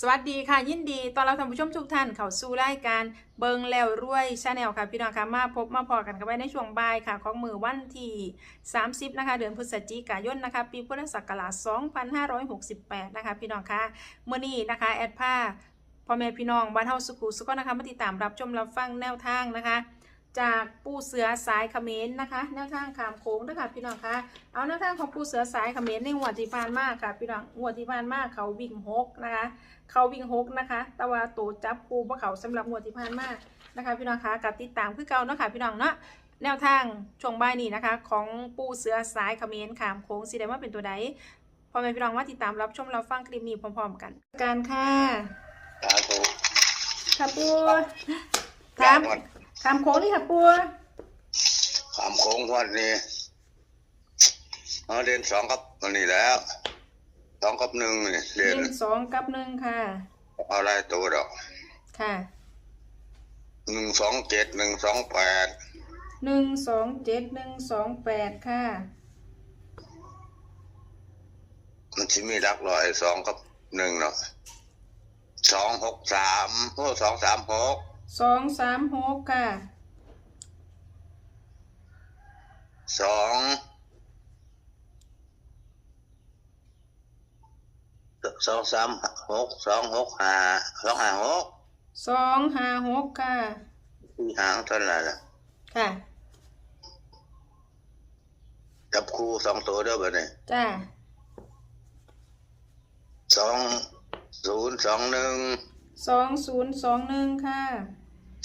สวัสดีค่ะ ยินดีตอนเรับท่านผู้ชมทุกท่านเข้าสู่รายการเบิงแล้วรวยชาแนลค่ะ พี่น้องค่ะมาพบมาพอกันกันไว้ในช่วงบ่ายค่ะ ของมือวันที่ 30 นะคะ เดือนพฤศจิกายนนะคะ ปีพุทธศักราช 2568 นะคะ พี่น้องค่ะเมื่อนี้นะคะ แอดผ้าพ่อแม่พี่น้องบ้านเฮาสุขุสุขนะคะมาติดตามรับชมรับฟังแนวทางนะคะ จากปูเสือสายเขมรนะคะแนวทางขามโค้งนะคะพี่น้องคะเอาแนวทางของปูเสือสายเขมรในงวดที่ผ่านมาค่ะพี่น้องงวดที่ผ่านมาเขาวิ่งหกนะคะเขาวิ่งหกนะคะแต่ว่าตัวจับคูบ่เขาสำหรับงวดที่ผ่านมานะคะพี่น้องคะกับติดตามคือเก่าเนาะค่ะพี่น้องเนาะแนวทางช่วงบ่ายนี้นะคะ ของปูเสือสายเขมรขามโค้งสีแดงว่าเป็นตัวใดพอแม่พี่น้องว่าติดตามรับชมรับฟังคลิปนี้พร้อมๆกัน การค่ะสาธุค่ะปูถาม ขามโค้งนี่ค่ะปูขามโค้งวันนี้เอาเรียนสองกับวันนี้แล้วสองกับหนึ่งนี่เรียนเล่นสองกับหนึ่งค่ะ เอาอะไรตัวดอกค่ะหนึ่งสองเจ็ดหนึ่งสองแปดหนึ่งสองเจ็ดหนึ่งสองแปดค่ะ มันจะมีรักลอยสองกับหนึ่งเนาะสองหกสามโอ้สองสามหก สองสามหกค่ะสองสองสามหกสองหกห้าสองห้าหกสองห้าหกค่ะที่หางเท่านั้นแหละค่ะ จับคู่สองตัวเด้อบ่เนี่ยจ้าสองศูนย์สองหนึ่ง สองศูนย์สองหนึ่งค่ะ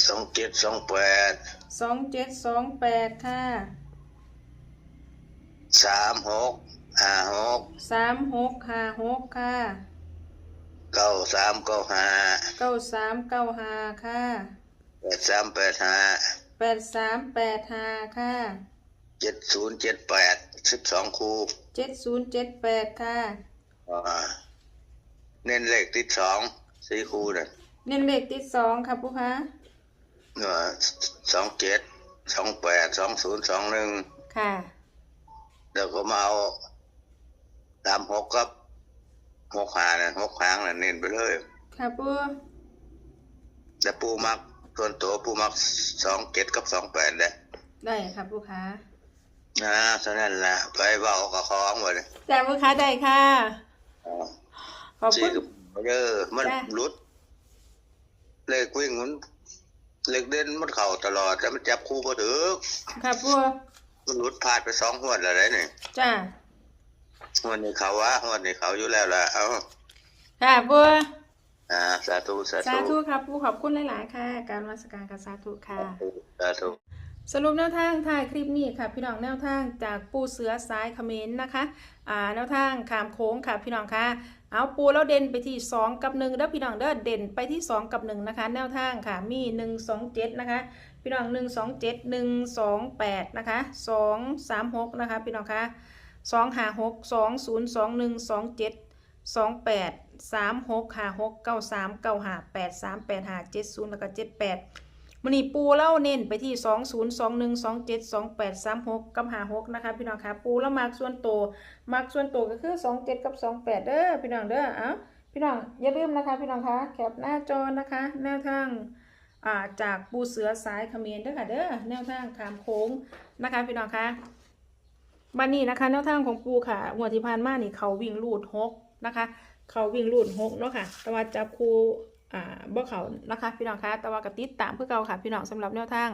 สองเจ็ดสองแปดสองเจ็ดสองแปดค่ะสามหกห้าหกสามหกห้าหกค่ะเก้าสามเก้าห้าเก้าสามเก้าห้าค่ะแปดสามแปดห้าแปดสามแปดห้าค่ะเจ็ดศูนย์เจ็ดแปดสิบสองคู่เจ็ดศูนย์เจ็ดแปดค่ะอ่าเน้นเลขติดสอง สี่คู่น่ะเน้นเลขติดสองค่ะปุ๊คะเอ่อสองเจ็ดสองแปดสองศูนย์สองหนึ่งค่ะแล้วก็มาเอาสามหกกับหกหาน่ะหกหางน่ะเน้นไปเลย ค่ะปุ๊แต่ปูมักส่วนตัวปูมักสองเจ็ดกับสองแปดเลยได้ค่ะปุ๊คะนะเท่านั้นแหละไปเบากับคล้องหมดเลยแต่ปุ๊คะได้ค่ะอ๋อขอบสีคุณกับ เออ มันจ้ะหลุด เลขวิ่งมันเลขเด่นมันเข่าตลอด แต่มันจับคู่พอถึกค่ะปุ๊มันหลุดพลาดไปสองหัวดแล้วได้นี่จ้าหัวดนี้เขาวะหัวดนี้เขาอยู่แล้วล่ะ เอาค่ะปุ๊อ่าสาธุสาสาธุธุค่ะปุ๊ขอบคุณหลาย ๆ ค่ะ การวัสการกับสาธุค่ะสาธุสรุปแนวทางถ่ายคลิปนี้ค่ะ พี่น้องแนวทางจากปูเสือซ้ายเขมรนะคะ อ่าแนวทางขามโค้งค่ะพี่น้องค่ะ เอาปูแล้วเด่นไปที่ 2 กับ1เด้อพี่น้องเด้อเด่นไปที่ 2 กับ1นะคะ แนวทางค่ะมี 1 2 7 นะคะ พี่น้อง 1 2 7 1 2 8 นะคะ 2 3 6 นะคะ พี่น้องคะ2 5 6 2 0 2 1 2 7 2 8 3 6 5 6 9 3 9 5 8 3 8 5 7 0 แล้วก็ 7 8 มันนี่ปูเล่าเน้นไปที่ 2 0 2 1 2 7 2 8 3 6กับ5 6นะคะพี่น้องคะปูแล้วมากส่วนโตวมากส่วนโตวก็คือ 2 7 กับ 2 8 เด้อพี่น้องเด้อเอ้าพี่น้องอย่าลืมนะคะพี่น้องคะแคปหน้าจอนะคะแนวทางอ่าจากปูเสือสายเขมรเด้อค่ะเด้อแนวทางขามโค้งนะคะพี่น้องคะบันนี้นะคะแนวทางของปูค่ะหัวที่ผ่านมานี่เขาวิ่งลูดหกนะคะ เขาวิ่งลูดหกเนาะค่ะแต่ว่าจับคู อ่าบ่เขานะคะพี่น้องคะแต่ว่ากติดตามเพื่อเก่าค่ะพี่น้องสำหรับแนวทาง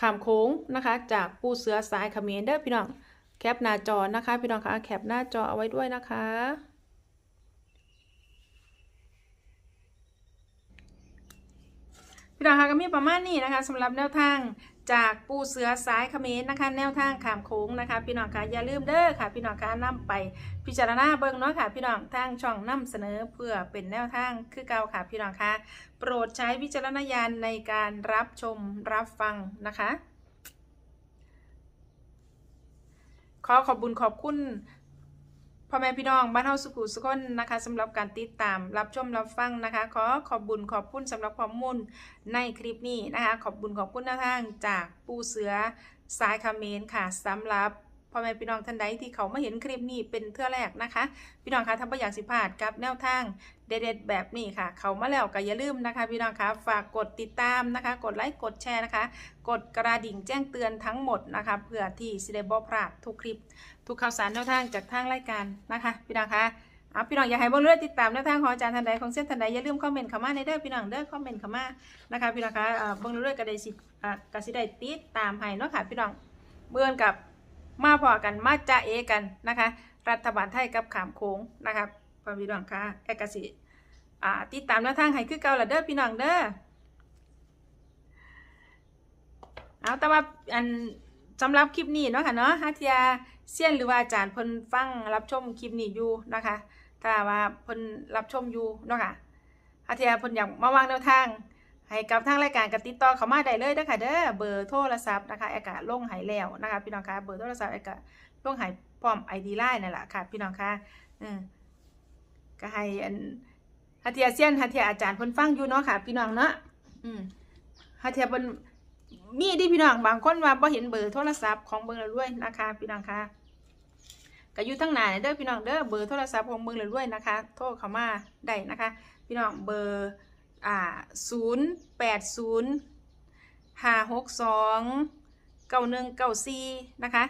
ขามโค้งนะคะ จากปูเสือสายเขมรเด้อพี่น้องแคปหน้าจอนะคะ พี่น้องคะแคปหน้าจอเอาไว้ด้วยนะคะพี่น้องคะก็มีประมาณนี้นะคะสำหรับแนวทาง จากปูเสือสายเขมรนะคะ แนวทางขามโค้งนะคะ พี่น้องคะอย่าลืมเด้อค่ะ พี่น้องคะนำไป พิจารณาเบิ่งเนาะค่ะ พี่น้องทางช่องนำเสนอเพื่อเป็นแนวทางคือเก่าค่ะ พี่น้องคะโปรดใช้วิจารณญาณในการรับชมรับฟังนะคะ ขอขอบบุญขอบคุณ พ่อแม่พี่น้องบ้านเฮาสุขุสุขนนะคะสำหรับการติดตามรับชมรับฟังนะคะ ขอขอบบุญขอบคุณสำหรับข้อมูลในคลิปนี้นะคะ ขอบบุญขอบคุณแนวทางจากปูเสือสายคาเมนค่ะสำหรับ พ่อแม่พี่น้องท่านใดที่เขามาเห็นคลิปนี้เป็นเทื่อแรกนะคะ พี่น้องคะถ้าไม่อยากสิพลาดกับแนวทางเด็ดๆแบบนี้ค่ะ เขามาแล้วก็อย่าลืมนะคะ พี่น้องคะฝากกดติดตามนะคะ กดไลค์กดแชร์นะคะ กดกระดิ่งแจ้งเตือนทั้งหมดนะคะเพื่อที่สิได้บ่พลาดทุกคลิป ทุกข่าวสารแนวทางจากทางรายการนะคะ พี่น้องคะเอาพี่น้องอยากให้เบิ่งเรื่อยติดตามแนวทางของอาจารย์ทันใดของเส้นทันใดอย่าลืมคอมเมนต์เข้ามาในเด้อพี่น้องเด้อคอมเมนต์เข้ามานะคะพี่น้องคะเบิ่งเรื่อยก็ได้สิอะก็สิได้ติดตามให้เนาะค่ะพี่น้องเบื่อกับ มาพอกันมาจะเอกันนะคะ รัฐบาลไทยกับขามโค้งนะคะพ่อพี่น้องคะแอกสิอ่าติดตามแนวทางให้คือเก่าละเด้อพี่น้องเด้อเอาแต่ว่าอันสำหรับคลิปนี้เนาะค่ะเนาะฮัทยาเซียนหรือว่าอาจารย์เพิ่นฟังรับชมคลิปนี้อยู่นะคะ ถ้าว่าเพิ่นรับชมอยู่เนาะค่ะฮัทยาเพิ่นอยากมาวางแนวทาง ให้กับทางรายการก็ติดต่อเขามาได้เลยเด้อค่ะเด้อเบอร์โทรศัพท์นะคะแอกะลงหายแล้วนะคะพี่น้องคะเบอร์โทรศัพท์แอกะลงหายพร้อม ID ไลน์นั่นแหละค่ะพี่น้องคะอืมก็ให้อันฮัทยเซียนฮัทเทียอาจารย์เพิ่นฟังอยู่เนาะค่ะ พี่น้องเนาะอืมฮัทยาเพิ่นมีที่พี่น้องบางคนว่าบ่เห็นเบอร์โทรศัพท์ของเบิ่งแล้วรวยนะคะพี่น้องคะก็อยู่ทั้งหน้านี่เด้อพี่น้องเด้อเบอร์โทรศัพท์ของเบิ่งแล้วรวยนะคะ โทรเข้ามาได้นะคะ พี่น้องเบอร์ อ่าศูนย์แปดศูนย์ห้าหกสองเก้าหนึ่งเก้าสี่นะคะ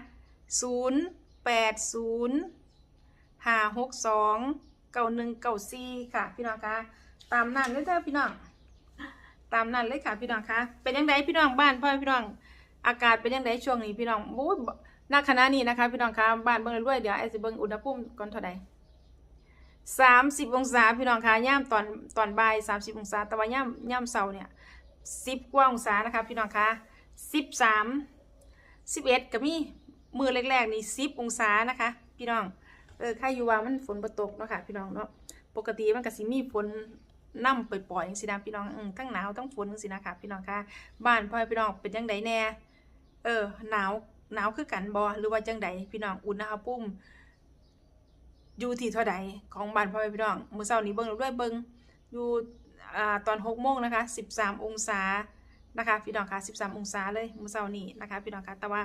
ศูนย์แปดศูนย์ห้าหกสองเก้าหนึ่งเก้าสี่ค่ะ พี่น้องคะตามนั้นเลยเด้อพี่น้องตามนั้นเลยค่ะพี่น้องคะเป็นยังไงพี่น้องบ้านพ่อพี่น้องอากาศเป็นยังไงช่วงนี้พี่น้องโอ้ยณขณะนี้นะคะ พี่น้องคะบ้านเบิ่งรวยเดี๋ยวไอ้สิเบิ่งอุณหภูมิก่อนเท่าใด สามสิบองศาพี่น้องคะย่ามตอนตอนบ่ายสามสิบองศาแต่ว่าย่ามย่ามเสาร์เนี่ยสิบกว่าองศานะคะพี่น้องคะสิบสามสิบเอ็ดก็มีมือแรกๆนี่สิบองศานะคะ พี่น้องเออค่าอยู่ว่ามันฝนบ่ตกเนาะค่ะพี่น้องเนาะปกติมันก็สิมีฝนนํปล่อยๆจังซี่นะพี่น้องอืมทั้งหนาวทั้งฝนจังซี่นะคะพี่น้องคะบ้านพ่อพี่น้องเป็นจังไดแน่เออหนาวหนาวคือกันบ่หรือว่าจังไดพี่น้องอุณหภูมิ อยู่ที่เท่าใดของบ้านพ่อแม่พี่น้องมื้อเช้านี้เบิ่งด้วยเบิ่งอยู่อ่าตอน6โมงนะคะ 13 องศานะคะพี่น้องคะ13 องศาเลยมื้อเช้านี้นะคะพี่น้องคะแต่ว่า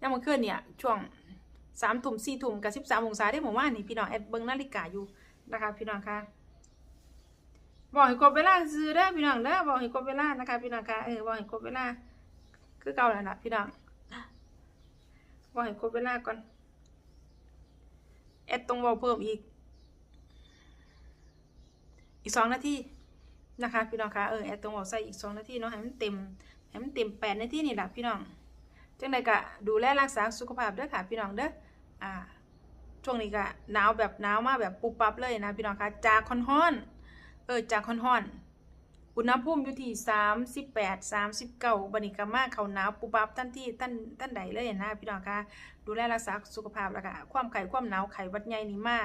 ยามมื้อคืนเนี่ยช่วง3ทุ่ม4ทุ่มกับ13 องศาได้หมู่ว่านนี่พี่น้องแอดเบิ่งนาฬิกาอยู่นะคะพี่น้องคะบอกให้ครบเวลาซื้อเด้พี่น้องเด้บอกให้ครบเวลานะคะพี่น้องคะเออบอกให้ครบเวลาคือเก่าแล้วล่ะพี่น้องบอกให้ครบเวลาก่อน แอดต้องบอกเพิ่มอีก อีกสองนาทีนะคะพี่น้องคะเออแอดต้องบอกใส่อีกสองนาทีเนาะให้มันเต็มให้มันเต็มแปดนาทีนี่แหละพี่น้องจังใดก็ดูแลรักษาสุขภาพเด้อค่ะพี่น้องเด้ออ่าช่วงนี้ก็หนาวแบบหนาวมากแบบปุบปับเลยนะพี่น้องคะจากคอนฮอนเออจากคอนฮอน อุณหภูมิอยู่ที่สามสิบแปดสามสิบเก้าบันิกามาเขาหนาวปุบปับทันที่ท่านท่านใดเลยนะพี่น้องคะดูแลรักษาสุขภาพแล้วก็ความไข้ความหนาวไข้หวัดใหญ่นี่มา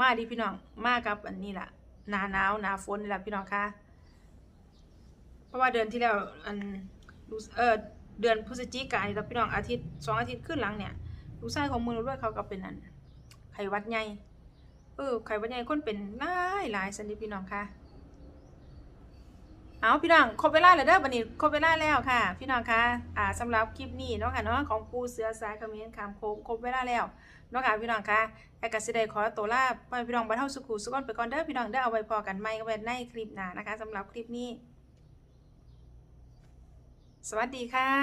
มาดีพี่น้องมากับอันนี้แหละหนาหนาวหนาฝนนี่แหละพี่น้องคะเพราะว่าเดือนที่แล้วอันเออเดือนพฤศจิกายนแล้วพี่น้องอาทิตย์สองอาทิตย์ขึ้นหลังเนี่ยลูกชายของมือด้วยเขาก็เป็นอันไข้หวัดใหญ่เออไข้หวัดใหญ่คนเป็นหลายหลายสันนิพี่น้องคะ เอาพี่น้องครบเวลาแล้วเด้อบันนี้ครบเวลาแล้วค่ะ พี่น้องคะอ่าสำหรับคลิปนี้เนาะค่ะเนาะของปูเสือสายเขมิ้นขามโค้งครบเวลาแล้วเนาะค่ะพี่น้องคะแอกาสิได้ขอตัวลาไปพี่น้องบรรเทาสุขุสุกอนไปก่อนเด้อพี่น้องเด้อเอาไว้พอกันใหม่ก็ไว้ในคลิปหน้านะคะสำหรับคลิปนี้ สวัสดีค่ะ